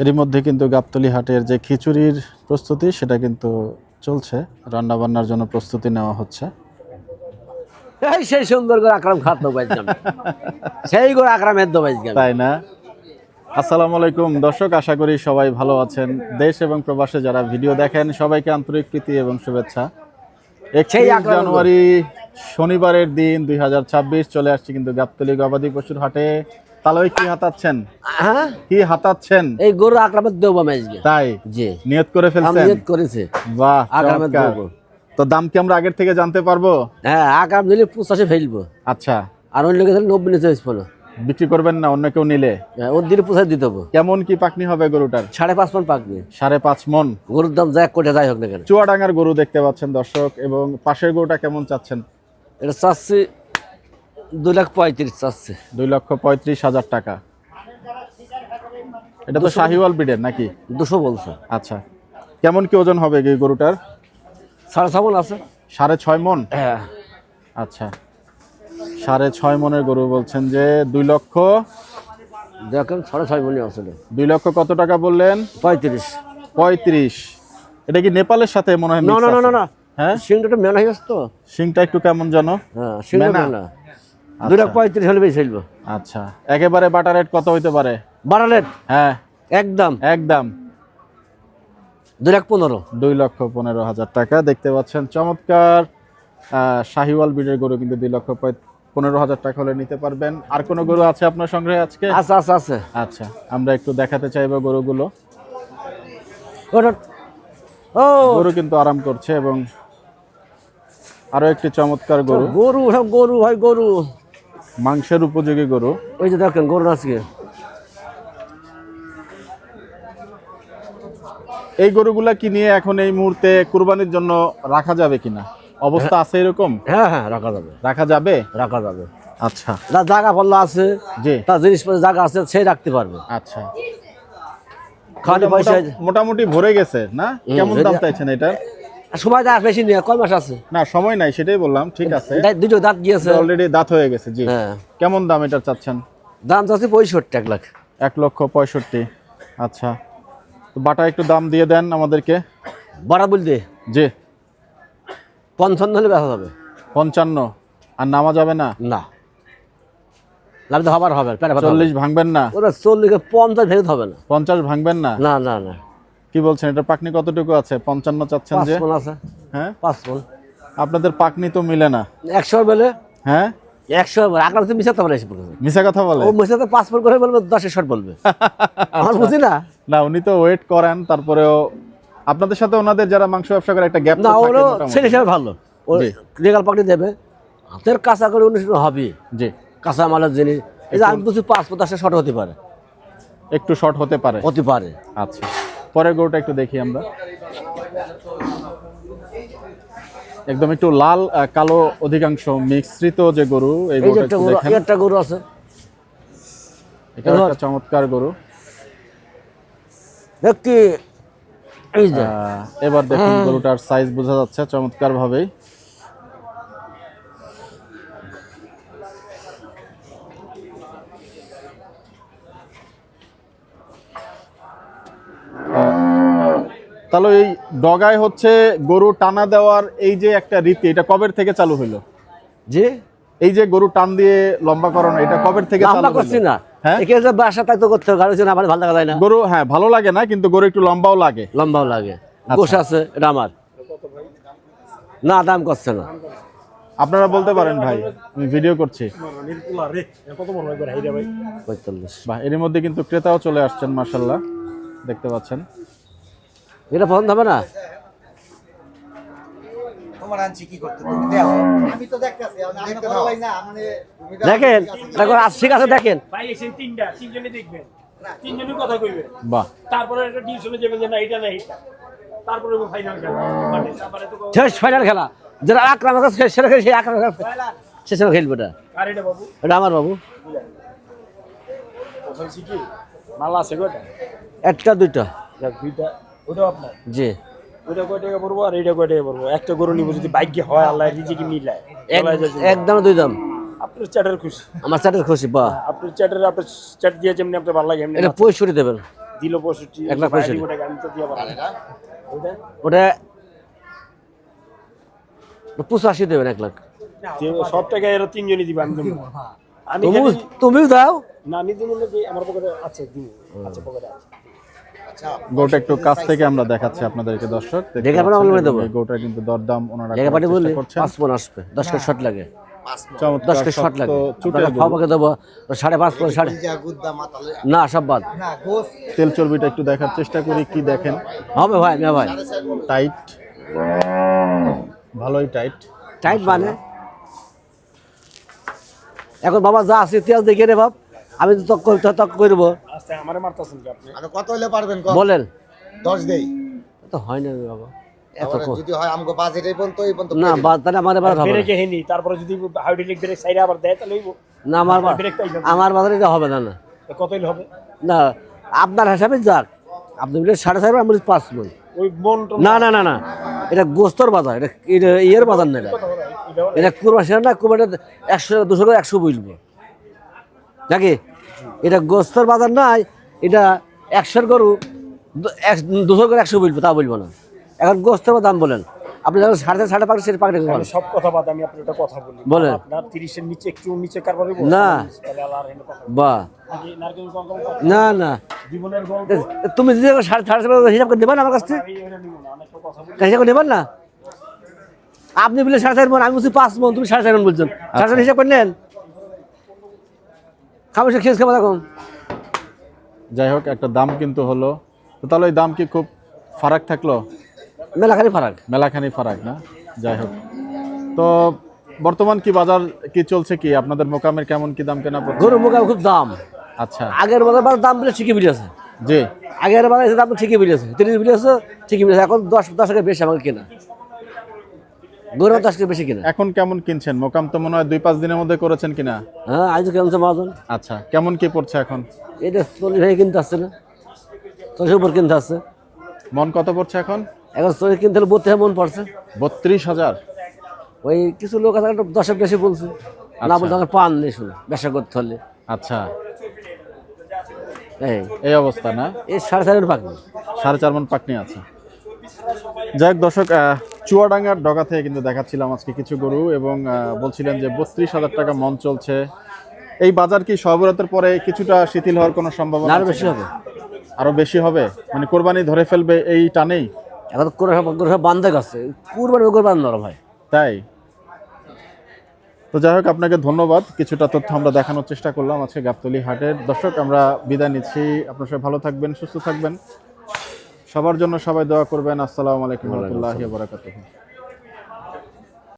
এরই মধ্যে কিন্তু গাবতলি হাটের যে খিচুড়ির প্রস্তুতি সেটা কিন্তু চলছে। রান্না বান্নার জন্য প্রস্তুতি নেওয়া হচ্ছে। এই সেই সুন্দর করে আকরাম খাত সেই করে আকরামের দবাইছিলাম তাই না? আসসালামু আলাইকুম। দর্শক আশা করি সবাই ভালো আছেন। দেশ এবং প্রবাসে যারা ভিডিও দেখেন সবাইকে আন্তরিক প্রীতি এবং শুভেচ্ছা। একত্রিশ জানুয়ারি শনিবারের দিন দুই হাজার ছাব্বিশ চলে আসছে কিন্তু গাবতলি গবাদি পশুর হাটে। তাহলে কি হাতাচ্ছেন? হ্যাঁ? কি হাতাচ্ছেন? এই গরু আকরামের দেবো আজকে। তাই? জি। নিয়ত করে ফেলছেন? নিয়ত করেছে। বাহ দেবো। তো দাম কি আমরা আগের থেকে জানতে পারব? হ্যাঁ আকাম দিলে পঁচাশে ফেলব। আচ্ছা। আর অন্য লোকের নব্বই নিচে না বিক্রি করবেন না অন্য কেউ নিলে? হ্যাঁ, ওর দিলে পোষায় দিতে হব। কেমন কি পাকনি হবে গরুটার? সাড়ে পাঁচ মন পাকবে। সাড়ে পাঁচ মন। গরুর দাম যা কোটি যাই হোক না কেন। চুয়াডাঙ্গার গরু দেখতে পাচ্ছেন দর্শক এবং পাশের গরুটা কেমন চাচ্ছেন? এটা চাচ্ছি দুই লাখ পঁয়ত্রিশ চাচ্ছে। দুই লক্ষ পঁয়ত্রিশ হাজার টাকা। এটা তো শাহিওয়াল ব্রিডের নাকি? দুশো বলছে। আচ্ছা। কেমন কি ওজন হবে এই গরুটার? সাড়ে ছ আছে। সাড়ে ছয় মন? হ্যাঁ। আচ্ছা। সাড়ে ছয় মনের গরু বলছেন যে দুই লক্ষ দেখেন সাড়ে ছয় মনে আসলে দুই লক্ষ কত টাকা বললেন? পঁয়ত্রিশ। পঁয়ত্রিশ। এটা কি নেপালের সাথে মনে হয় না না না না হ্যাঁ? সিংটা মেনা হয়ে তো। শিংটা একটু কেমন জানো হ্যাঁ সিংটা মেনা? দুই লাখ পঁয়ত্রিশ হলে বেশি ফেলব আচ্ছা। একেবারে বাটার রেট কত হইতে পারে? বাড়ালেন হ্যাঁ। একদম। একদম। দুই লাখ পনেরো। দুই লক্ষ পনেরো হাজার টাকা। দেখতে পাচ্ছেন চমৎকার। শাহিওয়াল ব্রিডের গরু কিন্তু দুই লক্ষ পনেরো হাজার টাকা হলে নিতে পারবেন। আর কোনো গরু আছে আপনার সংগ্রহে আজকে? আচ্ছা আচ্ছা আছে। আচ্ছা আমরা একটু দেখাতে চাইব গরুগুলো। ও! গরু কিন্তু আরাম করছে এবং আরও একটি চমৎকার গরু। গরু গরু হয় গরু। মাংসের উপযোগী গরু। ওই যে দেখেন গরু আজকে। এই গরুগুলা কি নিয়ে এখন এই মুহূর্তে কুরবানির জন্য রাখা যাবে কিনা? অবস্থা আছে এরকম? হ্যাঁ হ্যাঁ রাখা যাবে। রাখা যাবে? রাখা যাবে। আচ্ছা। যার জায়গা পাল্লা আছে জি। তার জিনিসপত্র জায়গা আছে সে রাখতে পারবে। আচ্ছা। খাওয়ানি পয়সা মোটামুটি ভরে গেছে না? কেমন দাম এটা- চাইছেন এটার সময় বেশি নেই কয় মাস আছে? না সময় নাই সেটাই বললাম ঠিক আছে। দুটো দাঁত গিয়েছে। অলরেডি দাঁত হয়ে গেছে জি। হ্যাঁ। কেমন দাম এটার চাচ্ছেন? দাম চাচ্ছি পঁয়ষট্টি এক লাখ। এক লক্ষ পঁয়ষট্টি আচ্ছা। তো বাটা একটু দাম দিয়ে দেন আমাদেরকে। বাড়া বলতে জি। পঞ্চান্ন হলে বেচা যাবে পঞ্চান্ন আর নামা যাবে না? না। লাভ তো হবার ব্যথা হবে। চল্লিশ ভাঙবেন না? ওরা চল্লিশে পঞ্চাশ ভেঙে হবে না। পঞ্চাশ ভাঙবেন না? না না না। কি বলছেন? এটা পাকনি কতটুকু আছে? পঞ্চান্ন চাচ্ছেন যে? আছে। হ্যাঁ? পাঁচ মন আপনাদের পাকনি তো মিলে না। একশো বেলে? হ্যাঁ? একশো আঁকড়া তো মিশাতে পারে এসে মিশা কথা বলে? ও মিশাতে পাঁচ করে বলবে দশের শট বলবে। আমার বুঝি না। না উনি তো ওয়েট করেন তারপরেও আপনাদের সাথে ওনাদের যারা মাংস ব্যবসা করে একটা গ্যাপ না ওরও ছেলে হিসাবে ভালো। ও রেগাল পাকড়ি দেবে। হাতের কাঁচা করে অনুষ্ঠান হবে জি। কাঁচা মালের জিনিস। এই যে আমি বুঝি পাঁচ পঞ্চাশটা শট হতে পারে। একটু শর্ট হতে পারে। হতে পারে। আচ্ছা। পরের গরুটা একটু দেখি আমরা। একদম একটু লাল কালো অধিকাংশ মিশ্রিত যে গরু এই একটা গরু আছে। এটা একটা চমৎকার গরু। এবার দেখুন গরুটার সাইজ বোঝা যাচ্ছে চমৎকার ভাবেই তাহলে এই ডগায় হচ্ছে গরু টানা দেওয়ার এই যে একটা রীতি এটা কবের থেকে চালু হলো যে এই যে গরু টান দিয়ে লম্বা করানো এটা কবের থেকে চালু করছি না? এখানে যে বাসা তাই করতে হবে গাড়ি হচ্ছে না আমার ভালো লাগা না। গরু হ্যাঁ ভালো লাগে না কিন্তু গরু একটু লম্বাও লাগে। লম্বাও লাগে। গোস আছে এটা আমার। না দাম করছে না। আপনারা বলতে পারেন ভাই আমি ভিডিও করছি। এর মধ্যে কিন্তু ক্রেতাও চলে আসছেন মার্শাল্লাহ দেখতে পাচ্ছেন। এটা পছন্দ হবে না? তোমার আনছি কি করতে তুমি দেও আমি তো দেখতেছি আমি তো ভালো না মানে। দেখেন দেখো আজ ঠিক আছে দেখেন। ভাই এসে তিনটা তিনজনে দেখবেন। তিনজনই কথা কইবে। বাহ। তারপরে একটা টিউশনে যাবেন যে না এটা না এটা। তারপরে ফাইনাল খেলা। মানে তারপরে তো শেষ ফাইনাল খেলা। যারা আক্রমণ কাছে সেরা সেই সে সময় খেলবে এটা। এটা আমার বাবু। বলছি আছে একটা দুইটা। দুইটা। আপনার? জি। ওটা কয় টাকা পড়ব? আর এটা কয় টাকা পড়ব? একটা গরু নিবো যদি ভাগ্যে হয় আল্লাহ রিজিকে মিলায়? এক দাম দুই দাম। আপনার চ্যাটের খুশি? আমার চাটের খুশি বা আপনার চ্যাটের আপনার চ্যাট দিয়ে যেমনি আপনার ভালো লাগে এটা পঁয়ষট্টি দেবেন। দিল পঁয়ষট্টি এক লাখ পঁয়ষট্টি। তো দিয়ে। ওটা? ওটা পঁচাশি দেবেন এক লাখ। সব টাকা এরা তিনজনই দিবে আমি তুমিও দাও। না আমি দেবো না আমার পকেটে আছে দিব আছে পকেটে আছে। আচ্ছা গরুটা একটু কাছ থেকে আমরা দেখাচ্ছি আপনাদেরকে দর্শক। দেখে অনলাইনে এবং দেবো। এই কিন্তু দরদাম ওনারা জায়গা পাটি বললে চেষ্টা করছেন। পাঁচ মন আসবে দশ কেজি শর্ট লাগে। পাঁচ দশ কেজি শর্ট লাগে। ফাওয়াকে দেবো সাড়ে পাঁচ মন সাড়ে। না সব বাদ। তেল চর্বিটা একটু দেখার চেষ্টা করি কি দেখেন। হবে ভাই না ভাই। টাইট ভালোই টাইট টাইট মানে? এখন বাবা যা আছে ইতিহাস দেখে রে বাপ। আমি তো তক করতে তক করব। আচ্ছা আমারে মারতেছেন কি আপনি? আরে কত হলে পারবেন? বলেন। দশ দেই। তো হয় না বাবা। এত। যদি হয় আমাকে বাজেট এই পর্যন্ত এই পর্যন্ত না বা- তাহলে আমার এবার হবে বেড়ে না। কে হেনি তারপরে যদি হাইড্রোলিক ব্রেক সাইডে আবার দেয় তাহলে হইবো। না আমার ব্রেক আমার বাজারে এটা হবে না না। কত হইলে হবে? না আপনার হিসাবে যাক। আপনি বলে সাড়ে চার আমি বলি পাঁচ মন। ওই মন না না না না। এটা গোস্তর বাজার এটা এটা ইয়ের বাজার না এটা। এটা কুরবানি না কুরবানি একশো দুশো করে একশো বুঝব নাকি? এটা গোস্তর বাজার নাই এটা একশোর গরু দুশো করে একশো বলব তা বলব না। এখন গোস্তর দাম বলেন। আপনি যখন সাড়ে চার, সাড়ে পাঁচ সেটা পাকড়ে আমি সব কথা বাদ আমি আপনার কথা বলি। বলেন। আপনার তিরিশের নিচে একটু নিচে কারবার না। বা। না না। তুমি যদি সাড়ে সাড়ে চার হিসাব করে দেবেন আমার কাছ থেকে। হিসাব করে নেবেন না? আপনি বলে সাড়ে চার মন আমি বলছি পাঁচ মন তুমি সাড়ে চার মন বলছেন। সাড়ে চার হিসাব করে নেন। খাবার সে খেয়ে খাব এখন যাই হোক একটা দাম কিন্তু হলো। তো তাহলে ওই দাম কি খুব ফারাক থাকল? মেলাখানি ফারাক। মেলাখানি ফারাক না? যাই হোক। তো বর্তমান কি বাজার কি চলছে কি? আপনাদের মোকামের কেমন কি দাম কেনা পড়ছে? গরুর মুখে খুব দাম। আচ্ছা। আগের বাজার বাজার দাম বলে ঠিকই বেরিয়েছে জি। আগের বাজার দাম ঠিকই বেরিয়েছে তিরিশ বেরিয়েছে ঠিকই বেরিয়েছে এখন দশ দশ টাকা বেশি আমাকে কেনা। গরু দশ বেশি কিনা। এখন কেমন কিনছেন? মোকাম তো মনে হয় দুই পাঁচ দিনের মধ্যে করেছেন কিনা? হ্যাঁ আজ কেমন মহাজন আচ্ছা কেমন কি পড়ছে এখন? এটা চল্লিশ ভাই কিনতে আসছে না। চল্লিশের উপর কিনতে আসছে। মন কত পড়ছে এখন? এখন চল্লিশ কিনতে হলে বলতে মন পড়ছে। বত্রিশ হাজার? ওই কিছু লোক আছে দশের বেশি বলছে। না বলতে আমার পান নেই শুনে ব্যবসা করতে হলে। আচ্ছা। এই। এই অবস্থা না? এই সাড়ে চারের পাকনি। সাড়ে চার মন পাকনি আছে যাই হোক দর্শক চুয়াডাঙ্গার ডগা থেকে কিন্তু দেখাচ্ছিলাম আজকে কিছু গরু এবং বলছিলেন যে বত্রিশ হাজার টাকা মন চলছে। এই বাজার কি সহবরাতের পরে কিছুটা শিথিল হওয়ার কোনো সম্ভাবনা না আরও বেশি হবে। আরও বেশি হবে? মানে কোরবানি ধরে ফেলবে এই টানেই? এখন সব বান্ধে গেছে। কুরবানি ওগুলো বান্ধ ভাই তাই? তো যাই হোক আপনাকে ধন্যবাদ। কিছুটা তথ্য আমরা দেখানোর চেষ্টা করলাম আজকে গাবতলি হাটের। দর্শক আমরা বিদায় নিচ্ছি। আপনার সবাই ভালো থাকবেন সুস্থ থাকবেন। সবার জন্য সবাই দোয়া করবেন। আসসালামু আলাইকুম রহমতুল্লাহ বারাকাতুহ।